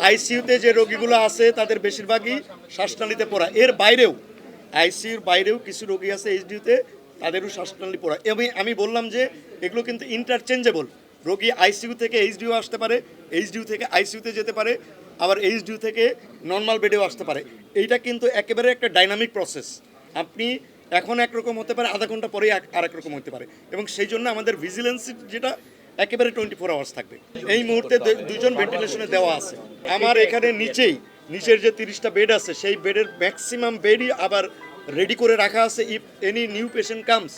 আইসিইউতে যে রোগীগুলো আছে, তাদের বেশিরভাগই শ্বাসনালীতে পড়া। এর বাইরেও, আইসিইউর বাইরেও কিছু রোগী আছে এইচডিউতে, তাদেরও শ্বাসনালী পড়া। এবং আমি বললাম যে, এগুলো কিন্তু ইন্টারচেঞ্জেবল রোগী আইসিইউ থেকে এইচডিউ আসতে পারে, এইচডিউ থেকে আইসিইউতে যেতে পারে, আবার এইচডিউ থেকে নর্মাল বেডেও আসতে পারে। এইটা কিন্তু একেবারে একটা ডাইনামিক প্রসেস আপনি এখন একরকম হতে পারে, আধা ঘণ্টা পরেই এক- আরেক রকম হতে পারে। এবং সেই জন্য আমাদের ভিজিলেন্সি যেটা একেবারে টোয়েন্টি ফোর আওয়ার্স থাকবে। এই মুহূর্তে দুজন ভেন্টিলেশনে দেওয়া আছে। আমার এখানে নিচেই, নিচের যে তিরিশটা বেড আছে, সেই বেডের ম্যাক্সিমাম বেডই আবার রেডি করে রাখা আছে। If any new patient comes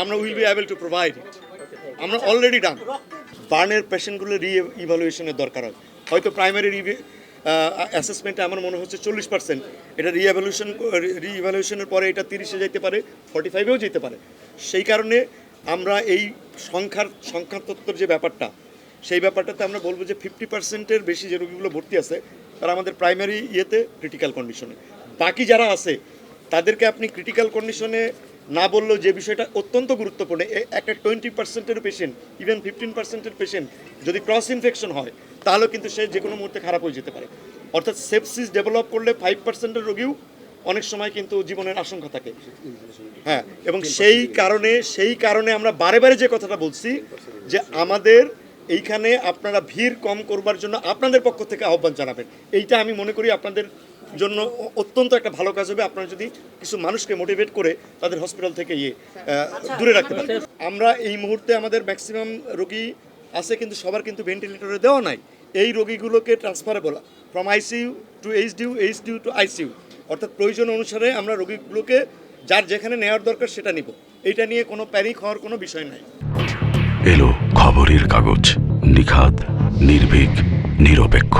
আমরা will be able to provide it আমরা অলরেডি ডান বার্নের পেশেন্টগুলো রি ইভ্যালুয়েশনের দরকার হয়। হয়তো প্রাইমারি অ্যাসেসমেন্টে আমার মনে হচ্ছে চল্লিশ পার্সেন্ট এটা রি ইভ্যালুয়েশনের পরে এটা তিরিশে যেতে পারে ফর্টি ফাইভেও যেতে পারে। সেই কারণে আমরা এই সংখ্যার সংখ্যা তত্ত্বর যে ব্যাপারটা, সেই ব্যাপারটাতে আমরা বলব যে ফিফটি পার্সেন্টের বেশি যে রোগীগুলো ভর্তি আছে, তারা আমাদের প্রাইমারি ইয়েতে ক্রিটিক্যাল কন্ডিশনে বাকি যারা আছে, তাদেরকে আপনি ক্রিটিক্যাল কন্ডিশনে না বললেও যে বিষয়টা অত্যন্ত গুরুত্বপূর্ণ একটা টোয়েন্টি পার্সেন্টের পেশেন্ট ইভেন ফিফটিন পার্সেন্টের পেশেন্ট যদি ক্রস ইনফেকশন হয়, তাহলেও কিন্তু সে যে কোনো মুহূর্তে খারাপ হয়ে যেতে পারে। অর্থাৎ সেপসিস ডেভেলপ করলে ফাইভ পার্সেন্টের রোগীও অনেক সময় কিন্তু জীবনের আশঙ্কা থাকে। হ্যাঁ এবং সেই কারণে সেই কারণে আমরা বারে বারে যে কথাটা বলছি যে আমাদের এইখানে আপনারা ভিড় কম করবার জন্য আপনাদের পক্ষ থেকে আহ্বান জানাবেন। এইটা আমি মনে করি আপনাদের জন্য অত্যন্ত একটা ভালো কাজ হবে। আপনারা যদি কিছু মানুষকে মোটিভেট করে তাদের হসপিটাল থেকে ইয়ে দূরে রাখতে পারেন। আমরা এই মুহূর্তে আমাদের ম্যাক্সিমাম রোগী আছে কিন্তু সবার কিন্তু ভেন্টিলেটরে দেওয়া নাই। এই রোগীগুলোকে transferable from ICU to HDU HDU to ICU অর্থাৎ প্রয়োজন অনুসারে আমরা রোগীগুলোকে যার যেখানে নেওয়ার দরকার সেটা নিব। এটা নিয়ে কোনো প্যানিক হওয়ার কোনো বিষয় নাই। এলো খবরের কাগজ নিখাত নির্ভীক, নিরপেক্ষ।